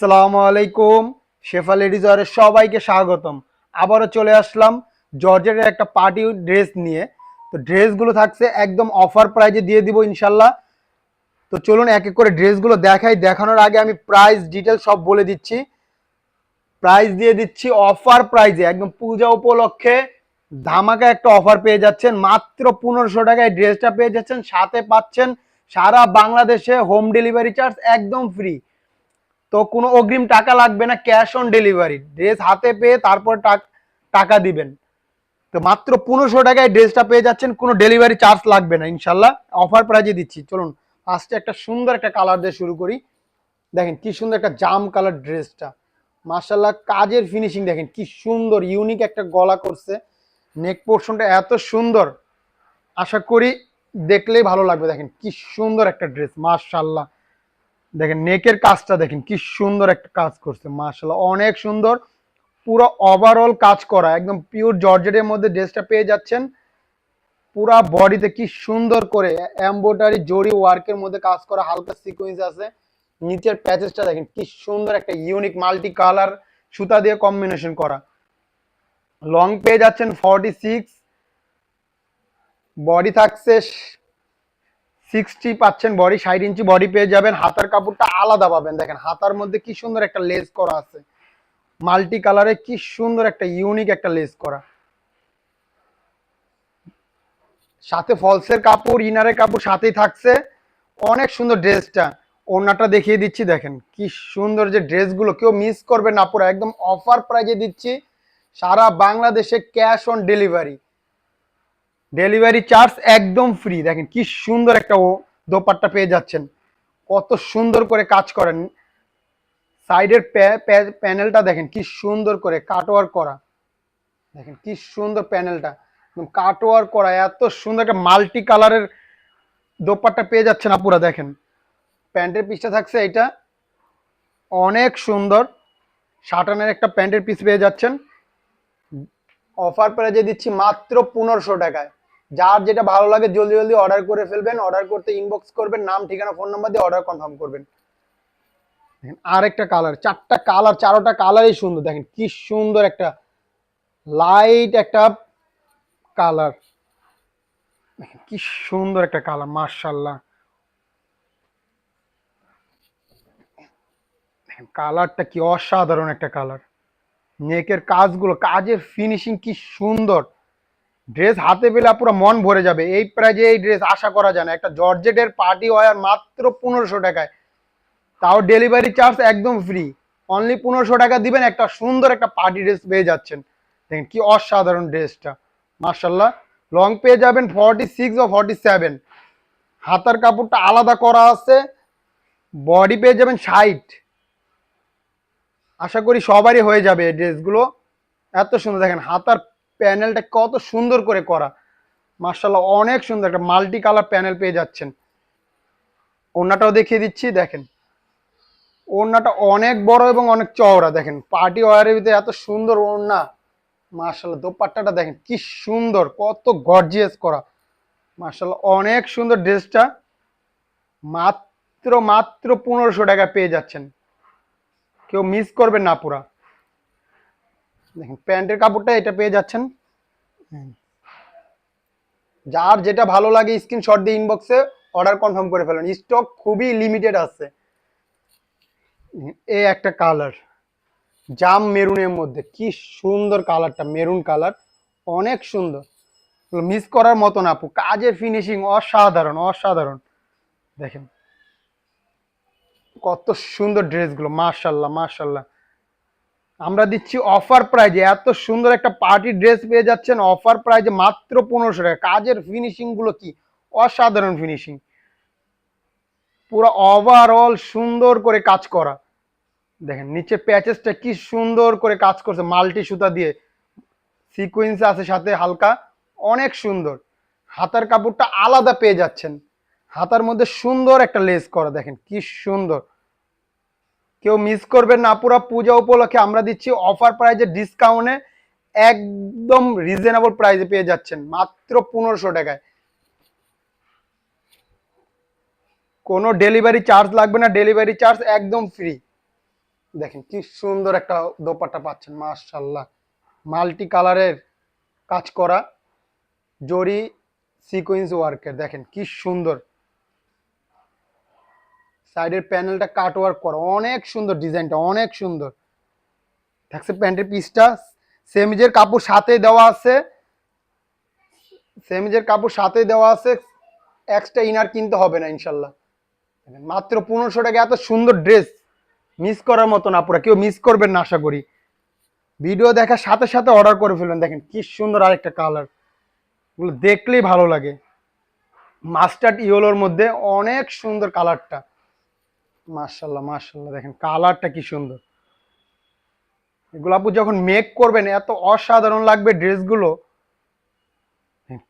আসসালামু আলাইকুম। শেফা লেডিজরের সবাইকে স্বাগতম। আবারও চলে আসলাম জর্জেটের একটা পার্টি ড্রেস নিয়ে। তো ড্রেসগুলো থাকছে একদম অফার প্রাইজে দিয়ে দিব ইনশাল্লাহ। তো চলুন এক এক করে ড্রেসগুলো দেখাই। দেখানোর আগে আমি প্রাইস ডিটেল সব বলে দিচ্ছি। প্রাইস দিয়ে দিচ্ছি অফার প্রাইজে, একদম পূজা উপলক্ষে ধামাকা একটা অফার পেয়ে যাচ্ছেন। মাত্র পনেরোশো টাকায় ড্রেসটা পেয়ে যাচ্ছেন। সাথে পাচ্ছেন সারা বাংলাদেশে হোম ডেলিভারি চার্জ একদম ফ্রি। তো কোনো অগ্রিম টাকা লাগবে না ক্যাশ অন ডেলিভারি ড্রেস হাতে পেয়ে তারপর টাক- দিবেন। তো মাত্র পনেরোশো টাকায় ড্রেসটা পেয়ে যাচ্ছেন, কোনো ডেলিভারি চার্জ লাগবে না, ইনশাল্লাহ। অফার প্রাইজে দিচ্ছি। চলুন ফার্স্টে একটা সুন্দর একটা কালার দিয়ে শুরু করি। দেখেন কি সুন্দর একটা জাম কালার ড্রেসটা মার্শাল্লাহ কাজের ফিনিশিং দেখেন কি সুন্দর ইউনিক একটা গলা করছে। নেক পোর্শনটা এত সুন্দর। আশা করি দেখলেই ভালো লাগবে। দেখেন কি সুন্দর একটা ড্রেস মার্শাল্লাহ দেখেন, নেকের কাজটা দেখেন, কি সুন্দর একটা কাজ করছে মার্শাল্লাহ অনেক সুন্দর। পুরো ওভারঅল কাজ করা, একদম পিওর জর্জেটের মধ্যে ড্রেসটা পেয়ে যাচ্ছেন। পুরা বডিতে কি সুন্দর করে এমব্রয়ডারি জরি ওয়ার্কের মধ্যে কাজ করা, হালকা সিকোয়েন্স আছে। নিচের প্যাচেসটা দেখেন, কি সুন্দর একটা ইউনিক মাল্টি কালার সুতা দিয়ে কম্বিনেশন করা। লং পেয়ে যাচ্ছেন ফর্টি সিক্স বডি থাকছে সিক্সটি পাচ্ছেন বডি ষাট ইঞ্চি বডি পেয়ে যাবেন। হাতার কাপড়টা আলাদা পাবেন। দেখেন, হাতার মধ্যে কি সুন্দর একটা লেস করা আছে। মাল্টি কালারে কি সুন্দর একটা, ইউনিক একটা লেস করা। সাথে ফলসের কাপড়, ইনারের কাপড় সাথেই থাকছে। অনেক সুন্দর ড্রেসটা। ওড়নাটা দেখিয়ে দিচ্ছি, দেখেন। কি সুন্দর যে ড্রেসগুলো, কেউ মিস করবে না, পুরো একদম অফার প্রাইজে দিচ্ছি। সারা বাংলাদেশে cash on delivery. Delivery charge একদম ফ্রি দেখেন কি সুন্দর একটা ও দোপাট্টা পেয়ে যাচ্ছেন। কত সুন্দর করে কাজ করেন। সাইডের প্যানেলটা দেখেন কি সুন্দর করে কাটওয়ার করা। দেখেন কি সুন্দর প্যানেলটা কাটওয়ার করা, এত সুন্দর একটা মাল্টি কালারের দোপাট্টা পেয়ে যাচ্ছেন আপুরা, দেখেন। প্যান্টের পিসটা থাকছে এটা অনেক সুন্দর। শাটানের একটা প্যান্টের পিস পেয়ে যাচ্ছেন। অফার প্রাইজে দিচ্ছি মাত্র পনেরোশো টাকায়। যার যেটা ভালো লাগে জলদি জলদি অর্ডার করে ফেলবেন অর্ডার করতে ইনবক্স করবেন, নাম, ঠিকানা ফোন নাম্বার দিয়ে অর্ডার কনফার্ম করবেন। দেখেন আর একটা কালার চারটা কালার চারোটা কালারই সুন্দর। দেখেন, কি সুন্দর একটা লাইট একটা কালার কি সুন্দর একটা কালার মার্শাল্লাহ কালারটা কি অসাধারণ একটা কালার নেকের কাজগুলো, কাজের ফিনিশিং কি সুন্দর। ড্রেস হাতে পেলে পুরো মন ভরে যাবে। এই প্রাইজে এই ড্রেস আশা করা যায় না। একটা জর্জেটের পার্টি ওয়ার মাত্র পনেরোশো টাকায়। তাও ডেলিভারি চার্জ একদম ফ্রি অনলি পনেরোশো টাকা দিবেন, একটা সুন্দর একটা পার্টি ড্রেস পেয়ে যাচ্ছেন। দেখেন কি অসাধারণ ড্রেসটা মার্শাল্লাহ লং পেয়ে যাবেন ফর্টি সিক্স ও ফর্টি সেভেন হাতার কাপড়টা আলাদা করা আছে। বডি পেয়ে যাবেন ষাট। আশা করি সবারই হয়ে যাবে এই ড্রেসগুলো এত সুন্দর। দেখেন হাতার প্যানেলটা কত সুন্দর করে করা। মার্শাল্লাহ অনেক সুন্দর একটা মাল্টি কালার প্যানেল পেয়ে যাচ্ছেন। ওড়নাটাও দেখিয়ে দিচ্ছি, দেখেন। ওড়নাটা অনেক বড় এবং অনেক চওড়া, দেখেন। পার্টি ওয়ারের ভিতরে এত সুন্দর ওড়না। মার্শাল্লাহ দোপাট্টাটা দেখেন, কি সুন্দর, কত গর্জিয়াস করা। মার্শাল্লাহ অনেক সুন্দর ড্রেসটা। মাত্র মাত্র পনেরোশো টাকা পেয়ে যাচ্ছেন। কেউ মিস করবেন না পুরা। দেখেন, প্যান্টের কাপড়টা এটা পেয়ে যাচ্ছেন। যার যেটা ভালো লাগে স্ক্রিনশট দিয়ে ইনবক্সে অর্ডার কনফার্ম করে ফেলেন। স্টক খুবই লিমিটেড আছে। এ একটা কালার জাম মেরুনের মধ্যে। কি সুন্দর কালারটা মেরুন কালার অনেক সুন্দর। মিস করার মতো না আপু, কাজের ফিনিশিং অসাধারণ অসাধারণ। দেখেন, কত সুন্দর ড্রেসগুলো মার্শাল্লাহ মার্শাল্লাহ আমরা দিচ্ছি অফার প্রাইজে এত সুন্দর একটা পার্টি ড্রেস পেয়ে যাচ্ছেন অফার প্রাইজে মাত্র পনেরোশো টাকা। কাজের ফিনিশিংগুলো কি? অসাধারণ ফিনিশিং পুরো ওভারঅল সুন্দর করে কাজ করা। দেখেন, নিচে প্যাচেসটা কি সুন্দর করে কাজ করছে, মাল্টি সুতা দিয়ে। সিকুয়েন্স আছে সাথে হালকা, অনেক সুন্দর। হাতার কাপড়টা আলাদা পেয়ে যাচ্ছেন। হাতার মধ্যে সুন্দর একটা লেস করা, দেখেন কি সুন্দর। কেউ মিস করবেন না, পুরো পূজা উপলক্ষে আমরা দিচ্ছি অফার প্রাইজে ডিসকাউন্টে একদম রিজনেবল প্রাইসে পেয়ে যাচ্ছেন, মাত্র পনেরোশো টাকায়। কোনো ডেলিভারি চার্জ লাগবে না ডেলিভারি চার্জ একদম ফ্রি দেখেন কি সুন্দর একটা দোপাট্টা পাচ্ছেন মাশাল্লাহ মাল্টি কালারের কাজ করা, জরি সিকোয়েন্স ওয়ার্কের দেখেন কি সুন্দর। সাইডের প্যানেলটা কাট ওয়ার্ক করা। অনেক সুন্দর ডিজাইনটা, অনেক সুন্দর। থাকছে প্যান্টের পিসটা, সেমিজের কাপড় সাথে দেওয়া আছে। সেমিজের কাপড় সাথে দেওয়া আছে। এক্সট্রা ইনার কিনতে হবে না, ইনশাল্লাহ। মাত্র পনেরোশো টাকা এত সুন্দর ড্রেস। মিস করার মতো না, পুরো কেউ মিস করবেন না, আশা করি। ভিডিও দেখার সাথে সাথে অর্ডার করে ফেলবেন। দেখেন, কি সুন্দর আরেকটা কালার। এগুলো দেখলেই ভালো লাগে। মাস্টার্ড ইয়েলোর মধ্যে অনেক সুন্দর কালারটা। মার্শাল্লাহ মার্শাল্লাহ দেখেন কালারটা কি সুন্দর। এগুলো আপু যখন মেক করবেন, এত অসাধারণ লাগবে ড্রেসগুলো।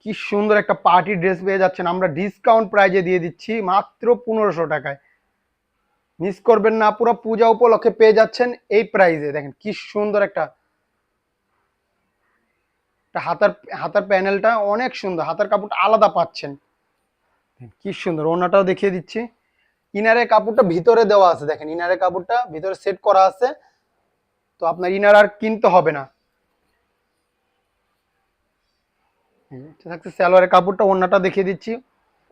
কি সুন্দর একটা পার্টি ড্রেস পেয়ে যাচ্ছেন। আমরা ডিসকাউন্ট প্রাইজে দিয়ে দিচ্ছি মাত্র পনেরোশো টাকায়। মিস করবেন না, পুরো পূজা উপলক্ষে পেয়ে যাচ্ছেন এই প্রাইজে দেখেন কি সুন্দর একটা হাতার হাতার প্যানেলটা অনেক সুন্দর। হাতার কাপড়টা আলাদা পাচ্ছেন। কি সুন্দর ওনাটাও দেখিয়ে দিচ্ছি। ইনারের কাপড়টা ভিতরে দেওয়া আছে, দেখেন, ইনারের কাপড়টা ভিতরে সেট করা আছে। তো আপনার ইনার আর কিনতে হবে না। সালোয়ারের কাপড়টা ওনাটা দেখিয়ে দিচ্ছি।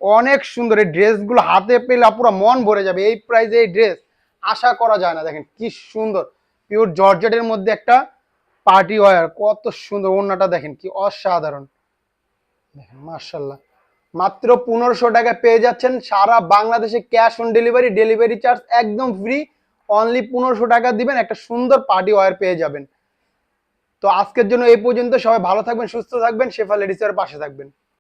অনেক সুন্দর, এই ড্রেসগুলো হাতে পেলে পুরো মন ভরে যাবে, এই প্রাইজে এই ড্রেস আশা করা যায় না। দেখেন, কি সুন্দর পিওর জর্জেটের মধ্যে একটা পার্টি ওয়ার কত সুন্দর ওনাটা দেখেন, কি অসাধারণ। দেখেন মার্শাল্লাহ মাত্র পনেরোশো টাকা পেয়ে যাচ্ছেন সারা বাংলাদেশে cash on delivery delivery charge একদম ফ্রি অনলি পনেরোশো টাকা দিবেন, একটা সুন্দর পার্টি ওয়ার পেয়ে যাবেন। তো আজকের জন্য এই পর্যন্ত, সবাই ভালো থাকবেন, সুস্থ থাকবেন শেফা লেডিসের পাশে থাকবেন।